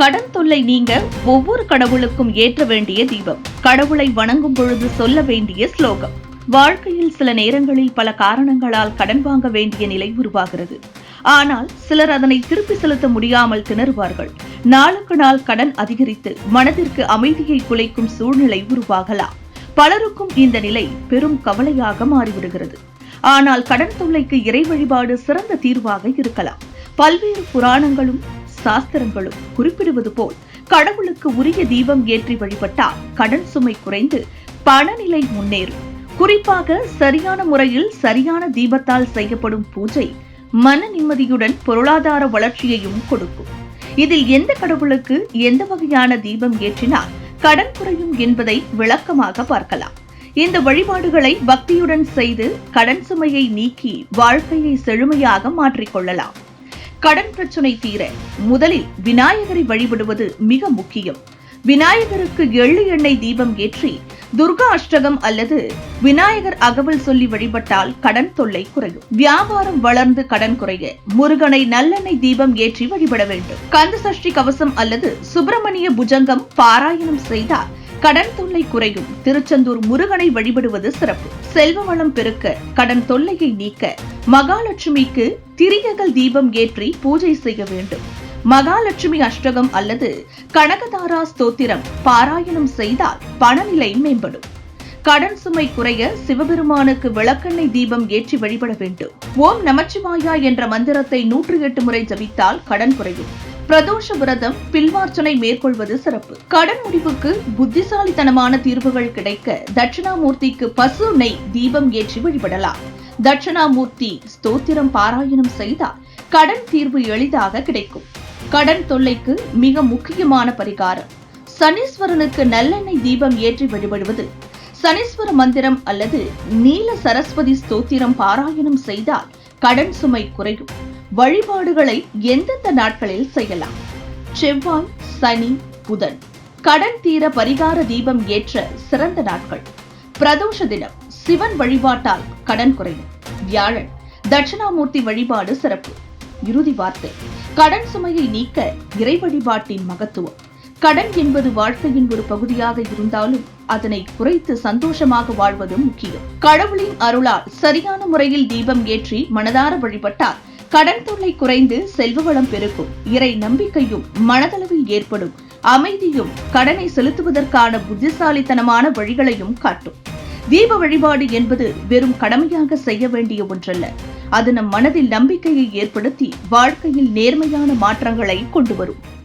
கடன் தொல்லை நீங்க ஒவ்வொரு கடவுளுக்கும் ஏற்ற வேண்டிய தீபம். கடவுளை வணங்கும் பொழுது சொல்ல வேண்டிய ஸ்லோகம். வாழ்க்கையில் சில நேரங்களில் பல காரணங்களால் கடன் வாங்க வேண்டிய நிலை உருவாகிறது. ஆனால் சிலர் அதனை திருப்பி செலுத்த முடியாமல் திணறுவார்கள். நாளுக்கு நாள் கடன் அதிகரித்து மனதிற்கு அமைதியை குலைக்கும் சூழ்நிலை உருவாகலாம். பலருக்கும் இந்த நிலை பெரும் கவலையாக மாறிவிடுகிறது. ஆனால் கடன் தொல்லைக்கு இறை வழிபாடு சிறந்த தீர்வாக இருக்கலாம். பல்வேறு புராணங்களும் சாஸ்திரங்களும் குறிப்பிடுவது போல் கடவுளுக்கு உரிய தீபம் ஏற்றி வழிபட்டால் கடன் சுமை குறைந்து பணநிலை முன்னேறும். குறிப்பாக சரியான முறையில் சரியான தீபத்தால் செய்யப்படும் பூஜை மன நிம்மதியுடன் பொருளாதார வளர்ச்சியையும் கொடுக்கும். இதில் எந்த கடவுளுக்கு எந்த வகையான தீபம் ஏற்றினால் கடன் குறையும் என்பதை விளக்கமாக பார்க்கலாம். இந்த வழிபாடுகளை பக்தியுடன் செய்து கடன் சுமையை நீக்கி வாழ்க்கையை செழுமையாக மாற்றிக்கொள்ளலாம் கடன் பிரச்சனை தீர முதலில் விநாயகரை வழிபடுவது மிக முக்கியம். விநாயகருக்கு எள்ளு எண்ணெய் தீபம் ஏற்றி துர்கா அஷ்டகம் அல்லது விநாயகர் அகவல் சொல்லி வழிபட்டால் கடன் தொல்லை குறையும். வியாபாரம் வளர்ந்து கடன் குறைய முருகனை நல்லெண்ணெய் தீபம் ஏற்றி வழிபட வேண்டும். கந்த சஷ்டி கவசம் அல்லது சுப்பிரமணிய புஜங்கம் பாராயணம் செய்தால் கடன் தொல்லை குறையும். திருச்செந்தூர் முருகனை வழிபடுவது சிறப்பு. செல்வ வளம் பெருக்க கடன் தொல்லையை நீக்க மகாலட்சுமிக்கு திரியகல் தீபம் ஏற்றி பூஜை செய்ய வேண்டும். மகாலட்சுமி அஷ்டகம் அல்லது கனகதாரா ஸ்தோத்திரம் பாராயணம் செய்தால் பணநிலை மேம்படும். கடன் சுமை குறைய சிவபெருமானுக்கு விளக்கெண்ணெய் தீபம் ஏற்றி வழிபட வேண்டும். ஓம் நமச்சிவாயா என்ற மந்திரத்தை நூற்றி எட்டு முறை ஜபித்தால் கடன் குறையும். பிரதோஷ விரதம் பில்வார்ச்சனை மேற்கொள்வது சிறப்பு. கடன் முடிவுக்கு புத்திசாலித்தனமான தீர்வுகள் கிடைக்க தட்சிணாமூர்த்திக்கு பசு நெய் தீபம் ஏற்றி வழிபடலாம். தட்சிணாமூர்த்தி ஸ்தோத்திரம் பாராயணம் செய்தால் கடன் தீர்வு எளிதாக கிடைக்கும். கடன் தொல்லைக்கு மிக முக்கியமான பரிகாரம். சனீஸ்வரனுக்கு நல்லெண்ணெய் தீபம் ஏற்றி வழிபடுவது. சனீஸ்வர மந்திரம் அல்லது நீல சரஸ்வதி ஸ்தோத்திரம் பாராயணம் செய்தால் கடன் சுமை குறையும். வழிபாடுகளை எந்தெந்த நாட்களில் செய்யலாம்? செவ்வாய் சனி புதன். கடன் தீர பரிகார தீபம் ஏற்ற சிறந்த நாட்கள். பிரதோஷ தினம் சிவன் வழிபாட்டால் கடன் குறையும். வியாழன் தட்சிணாமூர்த்தி வழிபாடு சிறப்பு. இறுதி வார்த்தை. கடன் சுமையை நீக்க இறை வழிபாட்டின் மகத்துவம். கடன் என்பது வாழ்க்கையின் ஒரு பகுதியாக இருந்தாலும் அதனை குறைத்து சந்தோஷமாக வாழ்வது முக்கியம். கடவுளின் அருளால் சரியான முறையில் தீபம் ஏற்றி மனதார வழிபட்டால் கடன் தொல்லை குறைந்து செல்வ வளம் பெருக்கும். இறை நம்பிக்கையும் மனதளவில் ஏற்படும். அமைதியும் கடனை செலுத்துவதற்கான புத்திசாலித்தனமான வழிகளையும் காட்டும். தீப வழிபாடு என்பது வெறும் கடமையாக செய்ய வேண்டிய ஒன்றல்ல. அது நம் மனதில் நம்பிக்கையை ஏற்படுத்தி வாழ்க்கையில் நேர்மையான மாற்றங்களை கொண்டு வரும்.